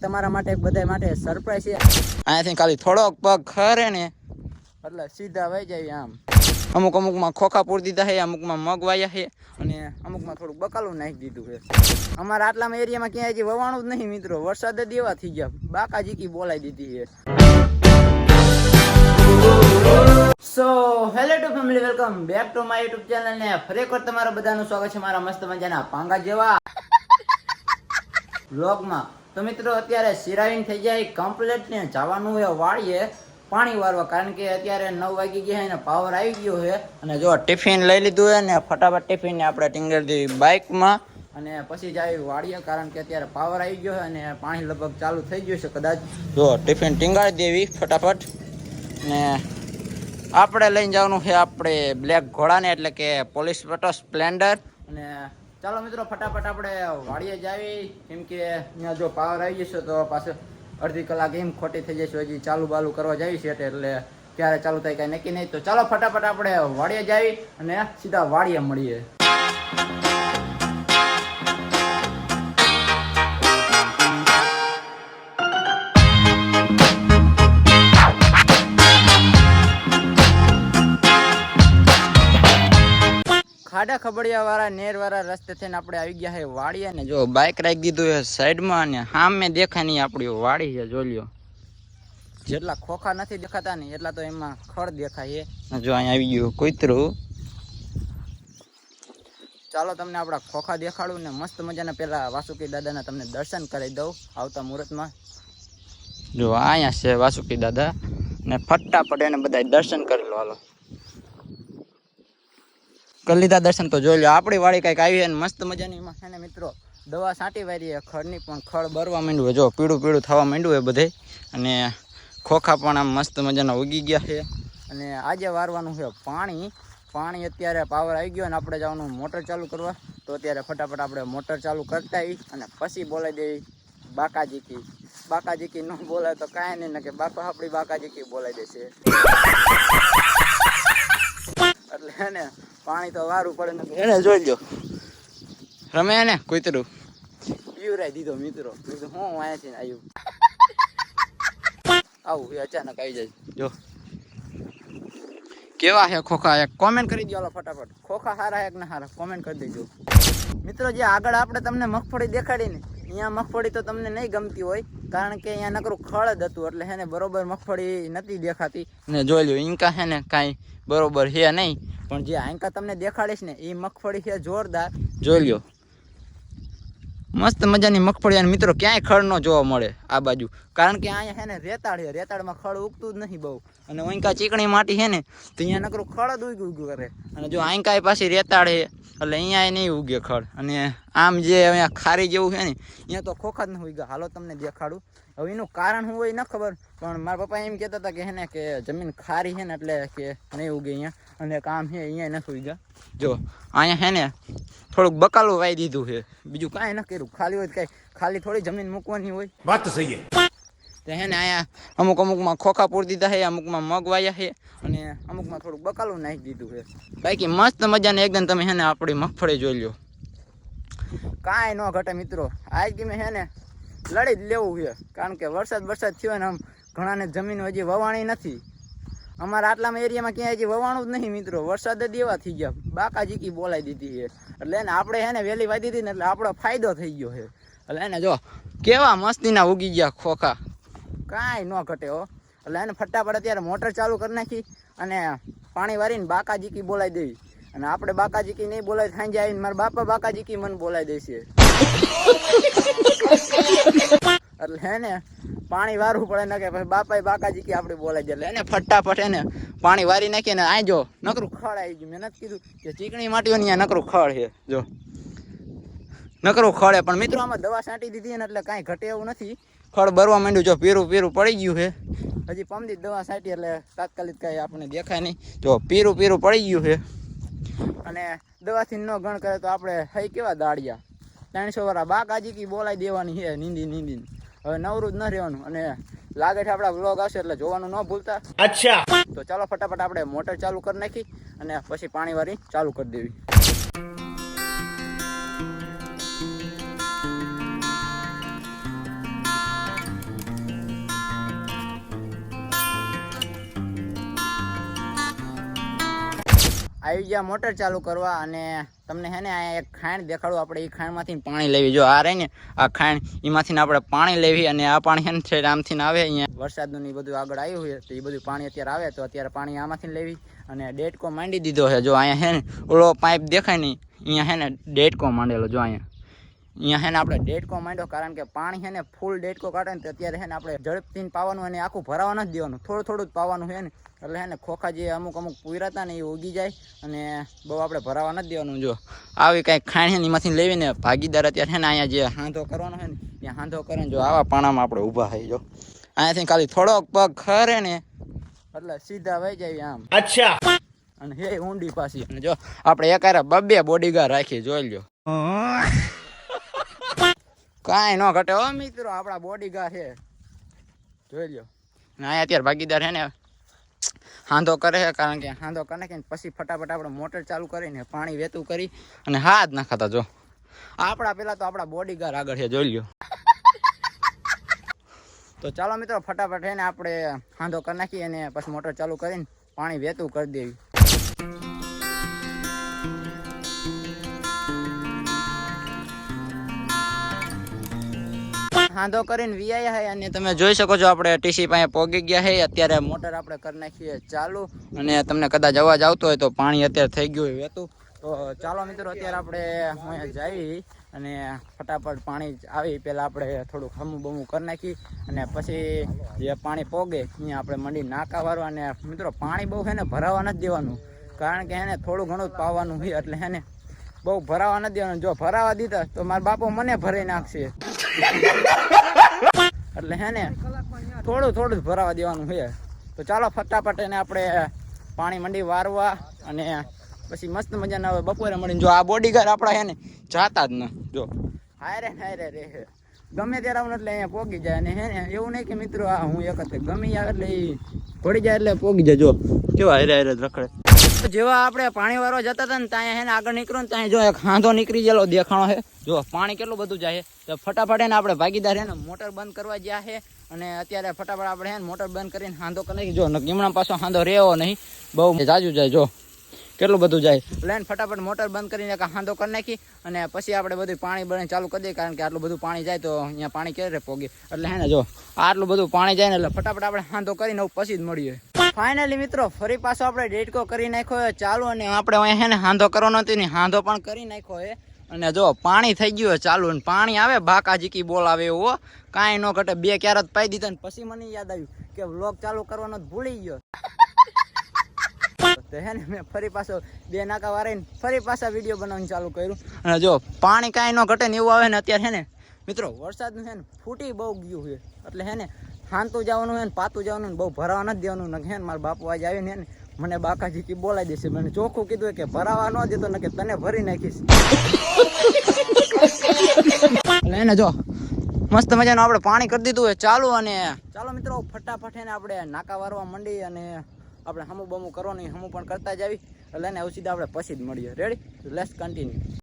તમારા માટે બધા માટે સરપ્રાઈઝ છે. અહીંયાથી ખાલી થોડોક પગ ખરે ને એટલે સીધા વહી જાય આમ. અમુક અમુકમાં ખોખા પૂરી દીધા છે અમુકમાં મગ વાયા છે અને અમુકમાં થોડુંક બકાલું નાખી દીધું છે. અમારા આટલામાં એરિયામાં ક્યાંય હજી વવાણું જ નહીં મિત્રો વરસાદ જ એવા થઈ ગયા. બાકા જીકી બોલાઈ દીધી છે. So hello to family welcome back to my YouTube channel ને ફરેખર તમારું બધાનું સ્વાગત છે મારા મસ્ત મજાના પાંગા જેવા. વ્લોગમાં તો મિત્રો, અત્યારે સિરાઈન થઈ જાય કમ્પ્લેટ ને જવાનું હોય વાળીએ. પાણી વારવા કારણ કે અત્યારે નવ વાગી ગયા અને પાવર આવી ગયો છે. અને જો ટિફિન લઈ લીધું હોય ને, ફટાફટ ટિફિન ને આપણે ટીંગર દીધી બાઇકમાં અને પછી જાય વાળીએ, કારણ કે અત્યારે પાવર આવી ગયો છે અને પાણી લગભગ ચાલુ થઈ ગયું છે કદાચ. જો ટિફિન ટીંગાડી દેવી ફટાફટ. ને આપણે લઈને જવાનું છે આપણે બ્લેક ઘોડાને, એટલે કે પોલીસ પટો સ્પ્લેન્ડર અને ચાલો મિત્રો, ફટાફટ આપણે વાડીએ જાવી. કેમ કે અહીંયા જો પાવર આવી જશે તો પાછો અડધી કલાક એમ ખોટી થઈ જશે. હજી ચાલુ બાલુ કરવા જાવી છે એટલે ક્યારે ચાલુ થાય કાંઈ નક્કી નહીં. તો ચાલો ફટાફટ આપણે વાડીએ જાવી અને સીધા વાડીએ મળીએ. ખાડા ખબડિયા વાળા નેર વાળા રસ્તે થઈને આપણે આવી ગયા છે વાડીએ ને જો બાઇક રાખી દીધું છે સાઈડમાં ને સામે દેખાય નહીં આપણી વાડી છે જોઈ જેટલા ખોખા નથી દેખાતા ને એટલા તો એમાં ખડ દેખાય છે જો અહીંયા આવી ગયું કૂતરું. ચાલો તમને આપણા ખોખા દેખાડું ને મસ્ત મજાના પેલા વાસુકી દાદાના તમને દર્શન કરી દઉં આવતા મુહૂર્તમાં. જો અહીંયા છે વાસુકી દાદા ને ફટાફટ એને બધા દર્શન કરી લો, હાલો. કરી લીધા દર્શન તો જોઈ લો. આપણી વાળી કંઈક આવી અને મસ્ત મજાની એમાં મિત્રો. દવા છાંટી છે, ખડની પણ ખડ બરવા માંડ્યું જો પીળું પીળું થવા માંડ્યું એ બધે. અને ખોખા પણ આમ મસ્ત મજાના ઉગી ગયા છે. અને આજે વારવાનું છે પાણી. પાણી અત્યારે પાવર આવી ગયો અને આપણે જવાનું મોટર ચાલુ કરવા. તો અત્યારે ફટાફટ આપણે મોટર ચાલુ કરતા આવી અને પછી બોલાવી દેવી બાકાજીકી. બાકાજીકી ન બોલાય તો કાંઈ નહીં કે બાપા આપણી બાકાજીકી બોલાવી દેશે. એટલે એને પાણી તો વારું પડે ને એને જોઈ લો રમે ને કૂતરું. પીવરાઈ દીધો મિત્રો. કીધું હું છે આવ્યું? આવું એ અચાનક આવી જાય. જો. કેવા છે ખોખા? એક કોમેન્ટ કરી દો ફટાફટ. ખોખા સારા એક ના સારા કોમેન્ટ કરી દેજો. મિત્રો જે આગળ આપણે તમને મગફળી દેખાડી ને અહીંયા મગફળી તો તમને નહીં ગમતી હોય. કારણ કે અહીંયા નકરું ખળદ હતું એટલે હે ને બરોબર મગફળી નથી દેખાતી. ને જોઈ લો ઈંકા હે ને કાંઈ બરોબર છે નહીં. પણ જે આંકા તમને દેખાડીશ ને એ મગફળી છે જોરદાર. જોઈ લ્યો. મસ્ત મજાની મગફળી અને મિત્રો ક્યાંય ખડ ન જોવા મળે આ બાજુ. કારણ કે અહીંયા છે ને રેતાળ છે. રેતાળમાં ખડ ઉગતું જ નહીં બહુ. અને ઓંકા ચીકણી માટી છે ને, તો અહીંયા નકરું ખડ જ ઉગ ઉગ કરે. અને જો આંકાય પાછી રેતાળ છે, એટલે અહીંયા નહીં ઉગે ખડ. અને આમ જે અહીંયા ખારી જેવું છે ને, અહીંયા તો ખોખા જ નથી ઉગ્યા. હાલો તમને દેખાડું. હવે એનું કારણ શું હોય ન ખબર પણ મારા પપ્પા એમ કહેતા હતા કે હે ને કે જમીન ખારી છે ને એટલે કે નહીં ઉગે અહીંયા અને કામ છે અહીંયા નથી ઉગ્યા. જો અહીંયા હે ને થોડુંક બકાલું વાઈ દીધું છે. બીજું કાંઈ ન કર્યું. ખાલી હોય કાંઈ ખાલી થોડી જમીન મૂકવાની હોય. વાત તો સહી તો હે ને અહીંયા અમુક અમુકમાં ખોખા પૂર દીધા છે અમુકમાં મગ વાયા છે અને અમુકમાં થોડુંક બકાલું નાખી દીધું છે. બાકી મસ્ત મજાને એકદમ તમે હે ને આપણી મગફળી જોઈ લો કાંઈ ન ઘટે મિત્રો. આજ કે મેં હે ને લડી જ લેવું છે. કારણ કે વરસાદ વરસાદ થયો ને આમ ઘણાને જમીન હજી વવાણી નથી. અમારા આટલામાં એરિયામાં ક્યાંય હજી વવાણું જ નહીં મિત્રો. વરસાદ જ એવા થઈ ગયા. બાકા જીકી બોલાઈ દીધી છે. એટલે એને આપણે એને વહેલી વાઈ દીધી ને એટલે આપણો ફાયદો થઈ ગયો છે. એટલે એને જો કેવા મસ્તીના ઉગી ગયા ખોખા. કાંઈ ન ઘટે હો. એટલે એને ફટાફટ અત્યારે મોટર ચાલુ કરી નાખી અને પાણી વારીને બાકાજીકી બોલાવી દેવી. અને આપણે બાકાજીકી નહીં બોલાય સાંજે આવીને મારા બાપા બાકાજીકી મને બોલાય દેશે. એટલે હે ને, પાણી વારવું પડે ને કે પછી બાપાએ બાકાજીકી આપણે બોલાવી દે. એને ફટાફટ એને પાણી વારી નાખીએ ને આ નકરું ખડ આવી ગયું. મેં નથી કીધું કે ચીકણી માટીઓની આ નકરું ખળ છે. જો. નકરું ખળે પણ મિત્રો, આમાં દવા છાંટી દીધી ને એટલે કાંઈ ઘટે એવું નથી. ખળ બરવા માંડ્યું. જો, પીરું પીરું પડી ગયું છે. હજી પમદી દવા છાંટી, એટલે તાત્કાલિક કાંઈ આપણને દેખાય નહીં. જો, પીરું પીરું પડી ગયું છે. અને દવાથી ન ગણ કરે તો આપણે હઈ કેવા દાડિયા? ત્રણસો વાળા બા કાજીકી બોલાવી દેવાની છે નીંદી નીંદી હવે નવરું જ ન રહેવાનું. અને લાગે છે આપણા વ્લોગ આવશે એટલે જોવાનું ન ભૂલતા. અચ્છા. તો ચાલો ફટાફટ આપણે મોટર ચાલુ કરી નાખી અને પછી પાણી વાળી ચાલુ કરી દેવી. આવી ગયા મોટર ચાલુ કરવા અને તમને હે ને એક ખાણ દેખાડું, આપણે એ ખાણમાંથી પાણી લેવી. જો આ રહી ને, આ ખાણ એમાંથી આપણે પાણી લેવી અને આ પાણી હે ને છે આમથી આવે અહીંયા. વરસાદનું એ બધું આગળ આવ્યું હોય તો એ બધું પાણી અત્યારે આવે, તો અત્યારે પાણી આમાંથી લેવી અને ડેટકો માંડી દીધો છે. જો અહીંયા હે ને, ઓલો પાઇપ દેખાય નહીં અહીંયા હે ને ડેટકો માંડેલો, જો અહીંયા. અહીંયા હે ને આપણે ડેટકો માંડ્યો, કારણ કે પાણી હે ને ફૂલ ડેટકો કાઢે ને, તો અત્યારે હે ને આપણે ઝડપથી પાવાનું અને આખું ભરાવા નથી દેવાનું. થોડું થોડું જ પાવાનું છે ને એટલે હે ને ખોખા જે અમુક અમુક પૂરા હતા ને એ ઉગી જાય અને બહુ આપણે ભરાવા નથી દેવાનું જો. આવી કાંઈ ખાણ છે એમાંથી લેવીને ભાગીદાર અત્યારે છે ને અહીંયા જે હાંધો કરવાનો છે ને ત્યાં હાંધો કરે જો આવા પાણામાં આપણે ઊભા થઈ જો. અહીંયાથી ખાલી થોડોક પગ ખરે ને એટલે સીધા વહી જાય આમ. અચ્છા. અને હે ઊંડી પાછી. અને જો આપણે એકારે બબે બોડીગાર્ડ રાખી જોઈ લ્યો. કાંઈ ન ઘટે. હો મિત્રો આપણા બોડીગાર્ડ છે જોઈ લ્યો. અહીંયા અત્યારે ભાગીદાર છે ને હાંધો કરે છે, કારણ કે હાંધો કરે કે પછી ફટાફટ આપણે મોટર ચાલુ કરીને પાણી વેતું કરી અને હાથ નાખાતા, જો. આપણા પેલા તો આપણા બોડીગાર્ડ આગળ છે, જોઈ લ્યો. તો ચાલો મિત્રો, ફટાફટ એને આપણે હાંધો કરી નાખીએ અને પછી મોટર ચાલુ કરીને પાણી વેતું કરી દેવી. હાંધો કરીને વીઆઈ હે અને તમે જોઈ શકો છો આપણે ટીસી પાસે પોગી ગયા છે અત્યારે મોટર આપણે કરી નાખીએ ચાલુ અને તમને કદાચ અવાજ આવતો હોય તો પાણી અત્યારે થઈ ગયું હોય તો ચાલો મિત્રો, અત્યારે આપણે જઈ અને ફટાફટ પાણી આવી. પહેલાં આપણે થોડું ખમું બમું કરી નાખી અને પછી જે પાણી પોગે અહીંયા આપણે મંડી નાકા વાળવા અને મિત્રો, પાણી બહુ છે ને ભરાવા નથી દેવાનું. કારણ કે એને થોડું ઘણું જ પાવાનું હોય એટલે એને બહુ ભરાવા નથી દેવાનું. જો ભરાવા દીધા તો મારા બાપુ મને ભરી નાખશે. એટલે હે ને, થોડું થોડું ભરાવા દેવાનું છે. તો ચાલો ફટાફટ એને આપણે પાણી મંડી વારવા અને પછી મસ્ત મજાના હવે બપોરે મળીને જો આ બોડીગાર્ડ આપણા હે ને જાતા જ ન, જો. હાયરે હાયરે રે. ગમે ત્યારે આવું એટલે અહીંયા પોગી જાય અને હે ને, એવું નહીં કે મિત્રો આ હું એક જ, ગમી આવે એટલે એ પડી જાય એટલે પોગી જાય. જો, કેવા હાયરે હારે રખડે. જેવા આપણે પાણી વાળવા જતા હતા ને ત્યાં એને આગળ નીકળ્યું ને ત્યાં જો એક હાંધો નીકળી ગયેલો દેખાણો છે જો પાણી કેટલું બધું જાય તો ફટાફટ એને આપણે ભાગીદાર એને મોટર બંધ કરવા ગયા છે અને અત્યારે ફટાફટ આપણે એને મોટર બંધ કરીને હાંધો કરી જો ગીમણા પાછો હાંધો રહેવો નહીં. બહુ જાજુ જાય, જો. કેટલું બધું જાય. પ્લેન ફટાફટ મોટર બંધ કરીને હાંધો કરી નાખી અને પછી આપણે બધું પાણી બને ચાલુ કરી દઈએ. કારણ કે આટલું બધું પાણી જાય તો અહીંયા પાણી ક્યારે પોગે? એટલે હે ને જો, આટલું બધું પાણી જાય ને એટલે ફટાફટ આપણે હાંધો કરીને પછી જ મળીએ. ફાઇનલી મિત્રો, ફરી પાછો આપણે ડેટકો કરી નાખ્યો ચાલુ અને આપણે અહીંયા ને હાંધો કરવાનો નથી ને હાંધો પણ કરી નાખ્યો એ અને જો પાણી થઈ ગયું ચાલુ અને પાણી આવે બાકા જીકી બોલાવે એવું. કાંઈ ન ઘટે, બે ક્યારેક પાઈ દીધા ને પછી મને યાદ આવ્યું કે વ્લોગ ચાલુ કરવાનો ભૂલી ગયો. તો હે મેં ફરી પાછો બે નાકા વાળીને ફરી પાછા વીડિયો બનાવવાનું ચાલુ કર્યું. અને જો પાણી કાંઈ ન ઘટે ને એવું આવે ને અત્યારે હે ને મિત્રો, વરસાદનું છે ને ફૂટી બહુ ગયું છે. એટલે હે ને હાંતું જવાનું હે ને પાતું જવાનું બહુ ભરાવા નથી દેવાનું. ને હે ને મારા બાપુ આજે આવીને ને મને બાકાજી બોલાવી દેશે. મને ચોખ્ખું કીધું કે ભરાવા ન દેતો ને કે તને ભરી નાખીશ. એટલે એને જો, મસ્ત મજાનું આપણે પાણી કરી દીધું હોય ચાલુ અને ચાલો મિત્રો, ફટાફટ એને આપણે નાકા વારવા મંડી અને આપણે હમું બમું કરવાનું, હમું પણ કરતા જ આવી. એટલે એને સીધા આપણે પછી જ મળીએ. રેડી લેટ્સ કન્ટિન્યુ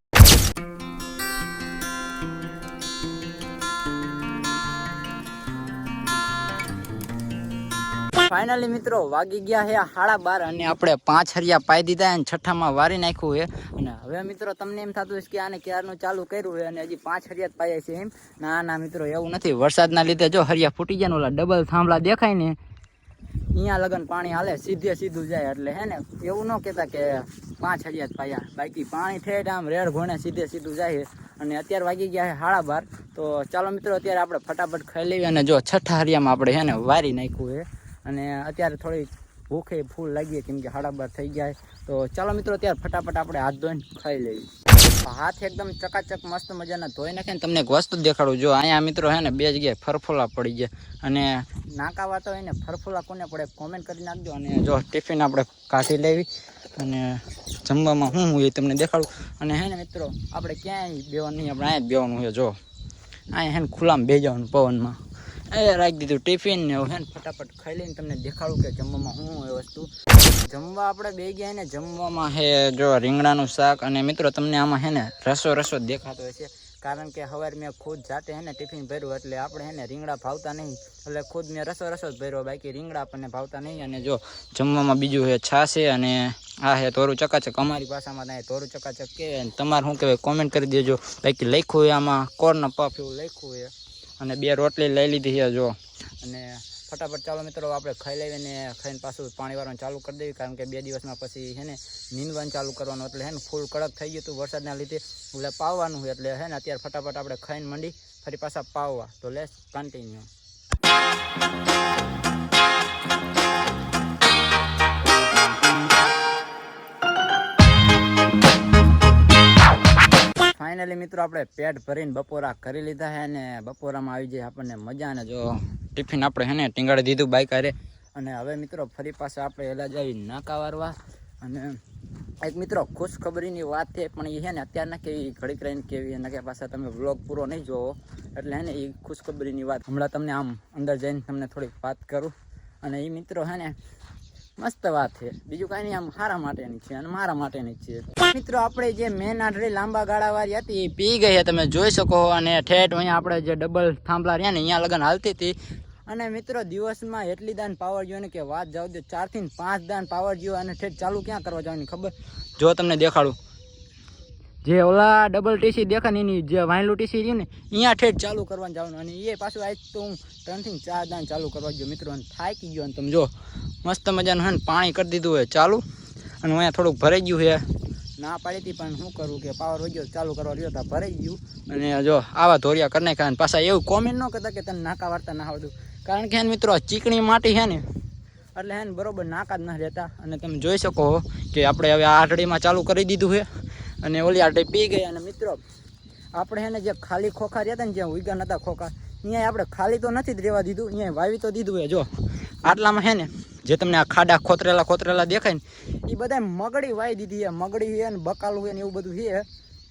ફાઇનલી મિત્રો વાગી ગયા છે સાડા બાર અને આપણે પાંચ હરિયા પાઈ દીધા અને છઠ્ઠામાં વારી નાખ્યું છે અને હવે મિત્રો તમને એમ થતું હશે કે આને ક્યારનું ચાલુ કર્યું છે અને હજી પાંચ હરિયા પાયા છે એમ? ના ના મિત્રો, એવું નથી. વરસાદના લીધે જો હરિયા ફૂટી ગયા ઓલા ડબલ થાંભલા દેખાય ને, અહીંયા લગન પાણી હાલે, સીધે સીધું જાય એટલે હે ને? એવું ન કહેતા કે પાંચ હરિયા પાયા. બાકી પાણી ઠેઠ આમ રેડ ઘોણે સીધે સીધું જાય અને અત્યારે વાગી ગયા છે સાડા બાર. તો ચાલો મિત્રો, અત્યારે આપણે ફટાફટ ખાઈ લઈએ અને જો છઠ્ઠા હરિયામાં આપણે હે ને વારી નાખ્યું છે અને અત્યારે થોડી ભૂખે ફૂલ લાગીએ કેમ કે બાર થઈ ગયા તો ચાલો મિત્રો, અત્યારે ફટાફટ આપણે હાથ ધોઈને ખાઈ લઈએ. હાથ એકદમ ચકાચક મસ્ત મજાના ધોઈ નાખે ને તમને એક વસ્તુ દેખાડું. જો અહીંયા મિત્રો હે ને, બે જગ્યાએ ફરફોલા પડી ગયા. અને નાકા વાતો હોય ને ફરફોલા કોને પડે કોમેન્ટ કરી નાખજો. અને જો ટિફિન આપણે કાઢી લેવી. અને જમવામાં હોય એ તમને દેખાડું. અને હે ને મિત્રો, આપણે ક્યાંય બેવાનું નહીં, આપણે અહીંયા જ બેવાનું છે જો, અહીંયા હે ને ખુલ્લામાં બે જવાનું પવનમાં. એ, રાખી દીધું, ટિફિન ને હવે ફટાફટ ખાઈ લઈને તમને દેખાડું કે જમવામાં શું એ વસ્તુ. જમવા આપણે બે ગયા ને, જમવામાં હે, જો રીંગણાનું શાક અને મિત્રો તમને આમાં હે ને રસો રસો દેખાતો હોય છે કારણ કે સવારે મેં ખુદ જાતે હે ને ટિફિન ભર્યું એટલે આપણે હે ને રીંગણા ભાવતા નહીં. એટલે ખુદ મેં રસો રસો જ ભર્યો, બાકી રીંગણા આપણને ભાવતા નહીં. અને જો જમવામાં બીજું હે છાશે અને આ હે તોરું ચકાચક, અમારી ભાષામાં ત્યાં તોરું ચકાચક કે તમારે શું કહેવાય કોમેન્ટ કરી દેજો. બાકી લખ્યું હોય આમાં, કોર્ન પફ એવું લખ્યું હોય. અને બે રોટલી લઈ લીધી છે જો. અને ફટાફટ ચાલો મિત્રો, આપણે ખાઈ લઈએ ને ખાઈને પાછું પાણી વાળવાનું ચાલુ કરી દેવી, કારણ કે બે દિવસમાં પછી છે ને નીંદવાનું ચાલુ કરવાનું. એટલે હે ને ફૂલ કડક થઈ ગયું હતું વરસાદના લીધે. એટલે પાવવાનું હોય એટલે હે ને અત્યારે ફટાફટ આપણે ખાઈને મંડી, ફરી પાછા પાવવા. તો લેસ કન્ટિન્યુ ફાઇનલી મિત્રો, આપણે પેટ ભરીને બપોરા કરી લીધા છે અને બપોરામાં આવી જાય આપણને મજા અને જો ટિફિન આપણે હે ને ટીંગાડી દીધું બાઇક હારે અને હવે મિત્રો, ફરી પાછા આપણે એલા જાવી નાકા વારવા. અને એક મિત્રો, ખુશખબરીની વાત છે, પણ એ છે ને અત્યારના કેવી, ઘડીક રહીને કેવી અને કે પાછા તમે વ્લોગ પૂરો નહીં જોવો. એટલે હે ને એ ખુશખબરીની વાત. હમણાં તમને આમ અંદર જઈને તમને થોડીક વાત કરું. અને એ મિત્રો હે ને મસ્ત વાત છે. બીજું કાંઈ નહીં, આમ સારા માટેની છે અને મારા માટેની છે. મિત્રો, આપણે જે મેન આટલી લાંબા ગાળા વાળી હતી, એ પી ગઈ તમે જોઈ શકો. અને ઠેઠ અહીંયા આપણે જે ડબલ થાંભલા રહ્યા ને, અહીંયા લગન હાલતી હતી. અને મિત્રો, દિવસમાં એટલી દાન પાવર ગયો ને કે વાત જાવ દે, ચારથી પાંચ દાન પાવર ગયો અને ઠેઠ ચાલુ ક્યાં કરવા જવાની ખબર? જો તમને દેખાડું. જે ઓલા ડબલ ટીસી દેખાય ને એની જે વાયલું ટીસી રહ્યું ને અહીંયા ઠેઠ ચાલુ કરવાનું જવાનું. અને એ પાછું આજ તો હું ત્રણથી ચાર દાન ચાલુ કરવા ગયો મિત્રો, અને થાકી ગયો. અને તમે જો, મસ્ત મજાનું હે ને પાણી કરી દીધું હોય ચાલુ. અને અહીંયા થોડુંક ભરાઈ ગયું છે ના પાડી હતી, પણ શું કરવું કે પાવર વગ્યો ગયો ચાલુ કરવા રહ્યો હતા ભરાઈ ગયું. અને જો, આવા ધોરિયા કરી નાખ્યા અને પાછા એવું કોમેન્ટ ન કરતા કે તને નાકા વાર્તા ના આવડતું. કારણ કે મિત્રો ચીકણી માટી છે ને, એટલે હે ને બરોબર નાકા જ ના રહેતા. અને તમે જોઈ શકો કે આપણે હવે આ આટડીમાં ચાલુ કરી દીધું છે અને ઓલી આટે પી ગઈ અને મિત્રો, આપણે એને જે ખાલી ખોખા રહેતા ને જ્યાં ઉગ્યા નતા ખોખા અહીંયા આપણે ખાલી તો નથી જ રહેવા દીધું અહીંયા વાવી તો દીધું હે જો. આટલામાં હે ને, જે તમને આ ખાડા ખોતરેલા ખોતરેલા દેખાય ને એ બધા મગડી વાવી દીધી હે મગડી હોય ને બકાલું હોય ને એવું બધું છે.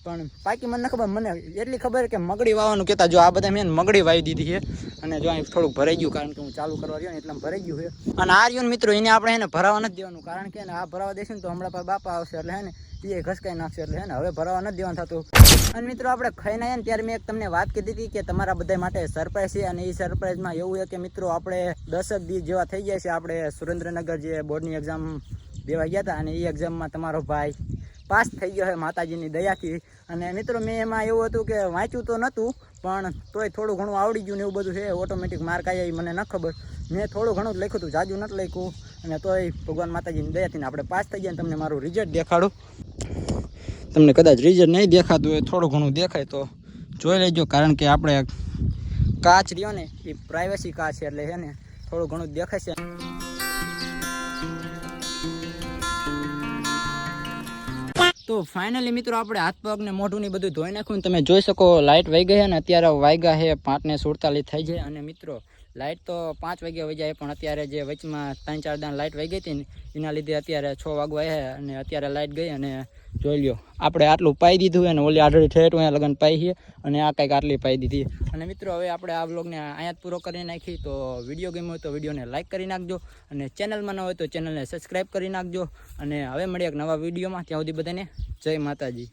પણ બાકી મને ખબર, મને એટલી ખબર કે મગડી વાવવાનું કહેતા જો આ બધા મેં મગડી વાવી દીધી છે. અને જો અહીં થોડુંક ભરાઈ ગયું કારણ કે હું ચાલુ કરવા રહ્યો ને એટલે ભરાઈ ગયું છે. અને આ રહ્યું મિત્રો, એને આપણે એને ભરાવા નથી દેવાનું કારણ કે આ ભરાવા દેશું ને તો હમણાં પણ બાપા આવશે એટલે હે ને એ ઘસકાઈ નાખશે એટલે હે ને હવે ભરાવા નથી દેવાનું થતું. અને મિત્રો, આપણે ખાઈને આવ્યા ને ત્યારે મેં એક તમને વાત કીધી હતી કે તમારા બધા માટે સરપ્રાઈઝ છે અને એ સરપ્રાઈઝમાં એવું છે કે મિત્રો, આપણે દસ જ દિવસ જેવા થઈ જાય છે. આપણે સુરેન્દ્રનગર જે બોર્ડની એક્ઝામ દેવા ગયા હતા અને એ એક્ઝામમાં તમારો ભાઈ પાસ થઈ ગયો છે માતાજીની દયાથી. અને મિત્રો, મેં એમાં એવું હતું કે વાંચ્યું તો નહોતું, પણ તોય થોડું ઘણું આવડી ગયું ને એવું બધું છે ઓટોમેટિક માર્ક આવ્યા મને ન ખબર. મેં થોડું ઘણું જ લખ્યું હતું, જાજુ નથી લખ્યું. અને તોય ભગવાન માતાજીની દયાથી આપણે પાસ થઈ ગયા તમને મારું રિઝલ્ટ દેખાડું. તમને કદાચ રિઝલ્ટ નહીં દેખાતું હોય, થોડું ઘણું દેખાય તો જોઈ લેજો, કારણ કે આપણે કાચ રહ્યો ને, એ પ્રાઇવેસી કાચ છે એટલે છે ને, થોડું ઘણું દેખાય તો ફાઇનલી મિત્રો આપણે હાથ પગ ને મોઢું ને બધું ધોઈ નાખ્યું તમે જોઈ શકો લાઇટ વહી ગઈ અને અત્યારે વાગ્યા છે પાંચ ને સુડતાલીસ થઈ જાય. અને મિત્રો લાઇટ તો પાંચ વાગ્યા વહી જાય, પણ અત્યારે જે વચમાં ત્રણ ચાર દાન લાઇટ વહી ગઈ હતી ને, એના લીધે અત્યારે છ વાગવા છે અને અત્યારે લાઇટ ગઈ અને જોઈ લ્યો, આપણે આટલું પાઈ દીધું અને ઓલી આઢળી ઠેઠ અહીંયા લગન પાઈ છે અને આ કંઈક આટલી પાઈ દીધી અને મિત્રો, હવે આપણે આ બ્લોગને અહીંયા જ પૂરો કરી નાખી, તો વીડિયો ગમ્યો હોય તો વિડીયોને લાઇક કરી નાખજો અને ચેનલમાં ન હોય તો ચેનલને સબસ્ક્રાઈબ કરી નાખજો. અને હવે મળીએ એક નવા વિડીયોમાં, ત્યાં સુધી બધાને જય માતાજી.